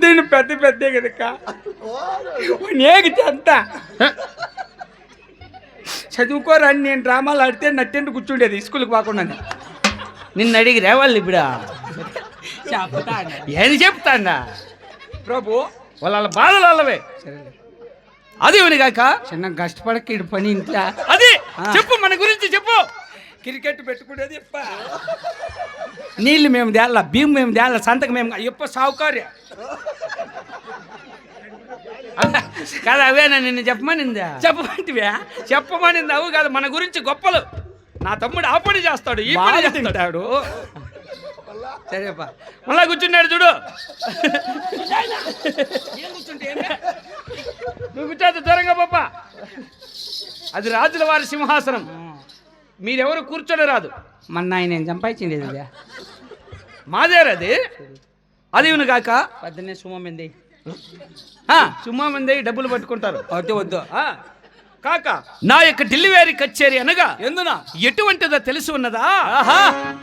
దీన్ని పెద్ద పెద్ద కదక్క నేగితే అంత చదువుకోరని నేను డ్రామాలు ఆడితే నట్టెండు కూర్చుండేది స్కూల్కి పోకుండా నిన్ను అడిగి రేవాలి ఇప్పుడు. ఏది చెప్తాండా ప్రభు. వాళ్ళ వాళ్ళ బాధలు వాళ్ళవే. అది కాక. చిన్న కష్టపడక ఇటు పని ఇంట్లో. అది. చెప్పు మన గురించి చెప్పు. క్రికెట్ పెట్టుకునేది ఇప్ప. నీళ్ళు మేము తేళ్ళ భీమ్ మేము తేళ్ళ సంతకం మేము ఇప్ప సావుకార్య కాదు అవేనా నిన్ను చెప్పమనిందా? చెప్పమంటివే? చెప్పమనింది అవు కాదు మన గురించి గొప్పలు. నా తమ్ముడు ఆ పని చేస్తాడు ఈ పని చేస్తాడు. సరేపా మళ్ళా కూర్చున్నాడు చూడు. నువ్వు కూర్చోద్దు దూరంగా పాప అది రాజుల వారి సింహాసనం. మీరెవరు కూర్చొని రాదు. మొన్న ఆయన నేను సంపాదించింది ఇది. మాదేరది అది. ఇవును కాక. పొద్దున్నే సుమంది ఆ, సుమా మంది డబ్బులు పట్టుకుంటారు. వద్దు వద్దు. ఆ, కాక నా యొక్క ఢిల్లీవేరి కచేరి అనగా ఎందున? ఎటువంటిదో తెలిసి ఉన్నదా? ఆహా.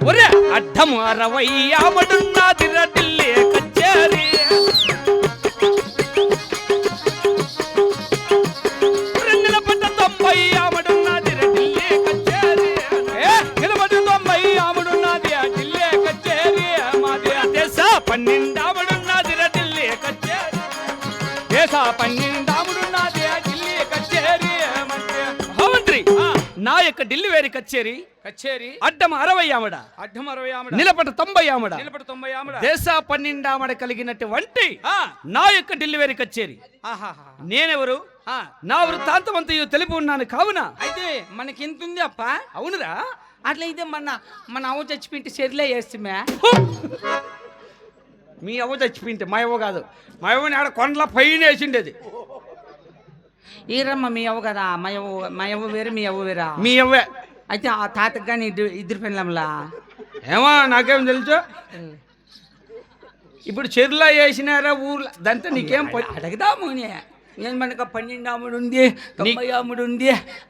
ఒరే అడ్డము అరవై ఆమడున్నదిరా ఢిల్లీ కచేరి. నా యొక్క ఢిల్లీ వేరి కచేరి. కచేరి? అడ్డం అరవై ఆమడ. అడ్డం అరవై ఆమె నిలబడ తొంభై ఆమడ. నిలబడి తొంభై ఆమె దేశ పన్నెండామడ కలిగినటువంటి నా యొక్క ఢిల్లీ వేరి కచేరి. నేనెవరు? నా వృత్తాంతమంతయు తెలిపి ఉన్నాను కావున. అయితే మనకి ఎంత ఉంది అప్ప అవునురా. అట్లయితే మన మన అవ్వ చచ్చిపోయింటే చెర్లే వేస్తుమే! మీ అవ్వ చచ్చిపోయింటే మా అవ్వ కాదు. మా అవ్వని ఆడ కొండల పైన వేసిండేది. ఈరమ్మ మీ అవ్వ కదా మా అవ్వ మా అవ్వ వేరే మీ అవ్వ వేరా? మీ అవ్వే. అయితే ఆ తాతకు కానీ ఇద్దరు ఇద్దరు పిల్లలంలా? ఏమో నాకేం తెలుసు? ఇప్పుడు చెరువులో వేసినారా ఊర్లో? దాంతో నీకేం అడగదాము నేను మనకు పన్నెండు ఆముడు ఉంది తొంభై ఆముడు ఉంది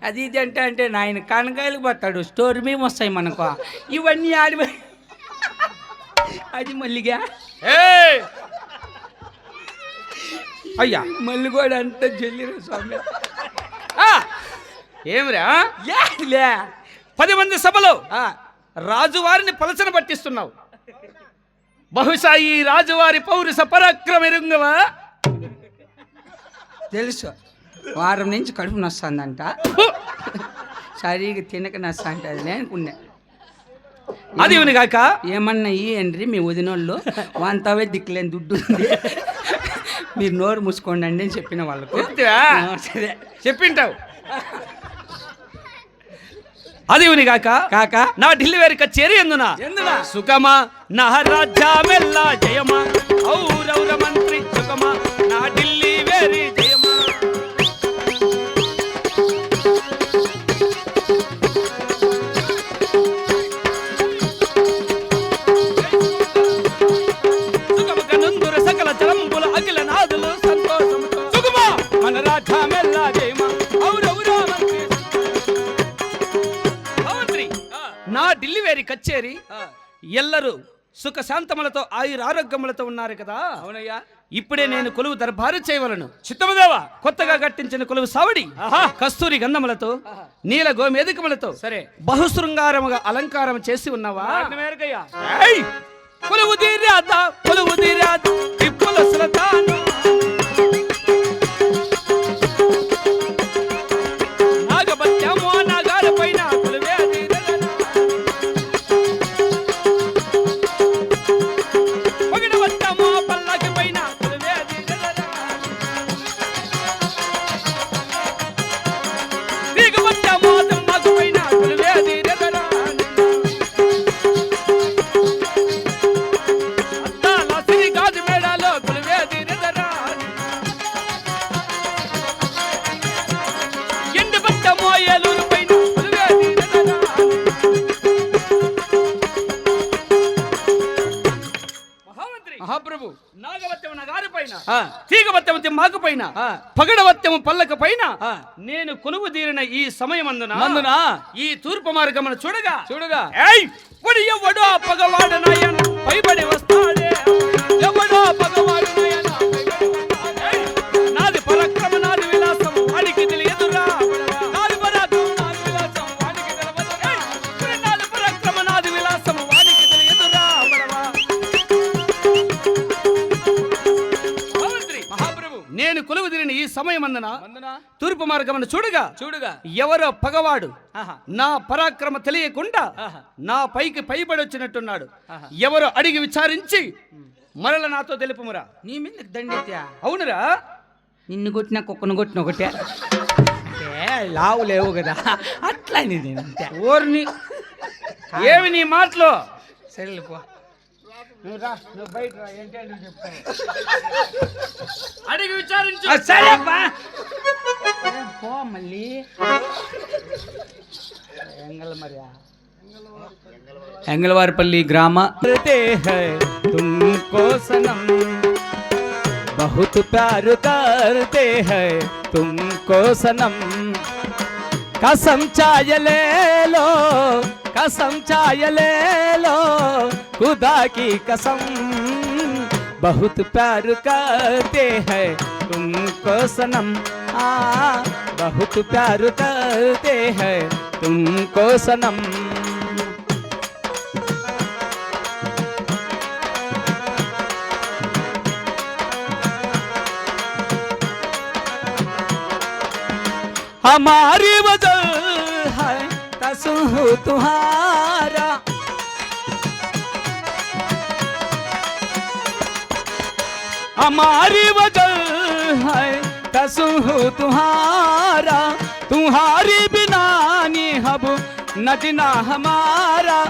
అది ఇది అంటే అంటే నాయన కానకాయలు పోతాడు. స్టోర్ మేము వస్తాయి మనకు. ఇవన్నీ ఆడి అది మల్లిగా! అయ్యా. కూడా అంత జల్లిరా స్వామి. ఆ! ఏమిరా? పది మంది సభలో ఆ, రాజువారిని పలచన పట్టిస్తున్నావు. బహుశా ఈ రాజువారి పౌరుష పరాక్రమ ఎరుంగవా తెలుసు. వారం నుంచి కడుపు నొస్తుందంట. సరిగా తినక నస్తా అంటది నేను అనుకున్నా. అది ఇవని కాక? ఏమన్నా ఇయ్యండి మీ వదినోళ్ళు. వంతవే దిక్కులేని దుడ్డు మీరు నోరు మూసుకోండి అండి అని చెప్పిన వాళ్ళకు. సరే. చెప్పింటావు. అది ఇవని కాక? కాక? నా ఢిల్లీ వేరి కచేరి ఎందున? ఎందునా? సుఖమా? నా రాజ్యమెల్ల జయమా? ఔరౌర మంత్రి సుఖమా? నా ఢిల్లీ వేరి నా ఢిల్లీ వేరి కచేరి ఎల్లరూ సుఖ శాంతములతో ఆయుర ఆరోగ్యములతో ఉన్నారు కదా. అవునయ్యా. ఇప్పుడే నేను కొలువు దర్బారు చేయవలను. చిత్తముదేవా కొత్తగా కట్టించిన కొలువు సావడి కస్తూరి గంధములతో నీల గోమేధికములతో సరే. బహుశృంగారముగా అలంకారం చేసి ఉన్నావా! కొలువు తీరాత కొలువు తీరాత నాగవత్యము నగారి పైన ఆ. తీగవత్యము తిమ్మాకు పైన. పగడవత్యము పల్లక పైన. నేను కొనుగు తీరిన ఈ సమయమందున నందున ఈ తూర్పు మార్గమును చూడగా చూడుగా ఏయ్ ఎవడో పగవాడనయ్యన పైబడి వస్తాడే ఎవడో పగవాడనయ్యన మార్గమును చూడగా. చూడుగా. ఎవరో పగవాడు నా పరాక్రమ తెలియకుండా. నా పైకి పైబడి వచ్చినట్టున్నాడు. ఎవరో అడిగి విచారించి మరల నాతో తెలుపుమురా. నీ మీద దండెత్యా అవునురా. నిన్ను కొట్టిన కుక్కను కొట్టిన ఒకటే లావు లేవు కదా. అట్లా ఓర్ని. ఏమి నీ మాటలు? సరేలే పో. నువ్వు రా నువ్వు బయట రా ఏంటంటే నువ్వు చెప్తాను అడిగి విచారించు. ఆ, போ மல்லி எங்கள மாதிரியா ಎಂಗಲವಾರಪಲ್ಲಿ ಗ್ರಾಮ ತುಮಕೋ ಸನಂ ಬಹುತ ಪ್ಯಾರ ಕರ್ತೆ ಹೈ ತುಮಕೋ ಸನಂ कसम चाय ले लो कसम चाय ले लो खुदा की कसम बहुत प्यार करते हैं तुमको सनम आ बहुत प्यार करते हैं तुमको सनम। हमारी वजह है कसू तुम्हारा। हमारी वजह है कसू तुम्हारा, तुम्हारी बिना हब, नजना हमारा।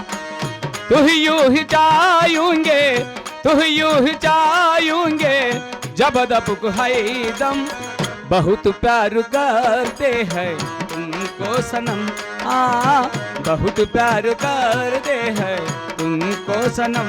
तू ही यूँ ही जायूँगे तू ही यूँ ही जायूँगे, जब दबक है दम। बहुत प्यार करते हैं तुमको सनम आ बहुत प्यार करते हैं तुमको सनम।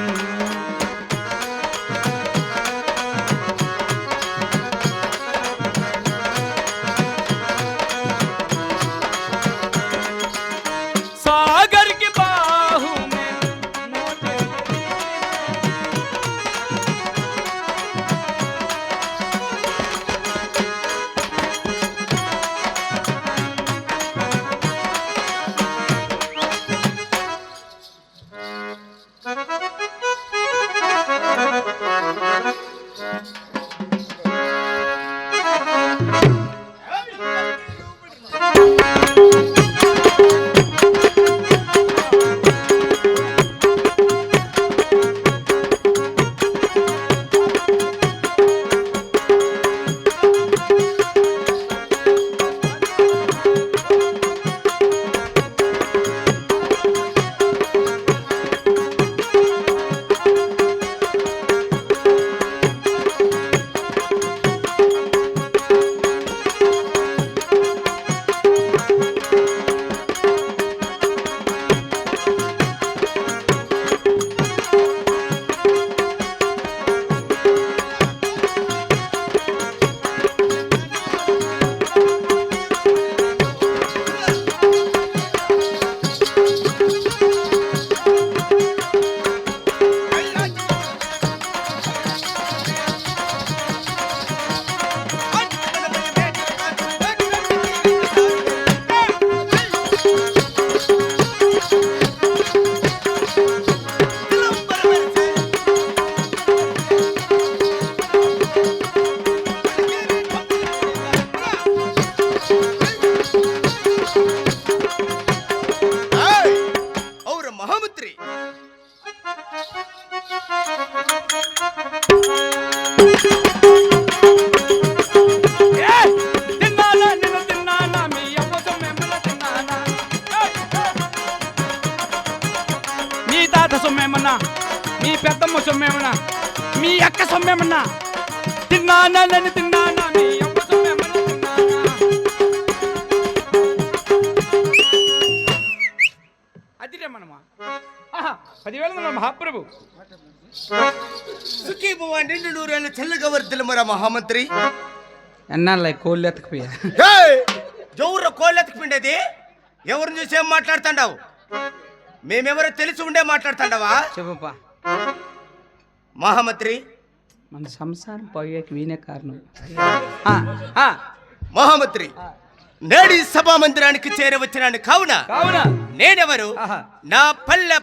మీ పెద్దమ్మ సొమ్మేమన్నా? మీ అక్క సొమ్మేమన్నా? తిన్నానా నేను తిన్నానా మీ అమ్మ సొమ్మేమన్నా? తిన్నానా అదిరే మనమా పదివేల మన మహాప్రభు? సుఖీ భవ నిండు నూరేళ్ళ చల్లగా వర్దిల మర మహామంత్రి. ఎన్నాళ్ళ కోళ్ళు ఎవరిని చూసి ఏం మాట్లాడుతాండావు? మేమెవరో తెలిసి ఉండే మాట్లాడుతాండావా? చెప్పప్పా మహామంత్రి మన సంసారం పోయేకి వీనే కారణం. మహామంత్రి నేడి సభా మందిరానికి చేరవచ్చినాను. కావున కావున. నేనెవరు. నా పల్లె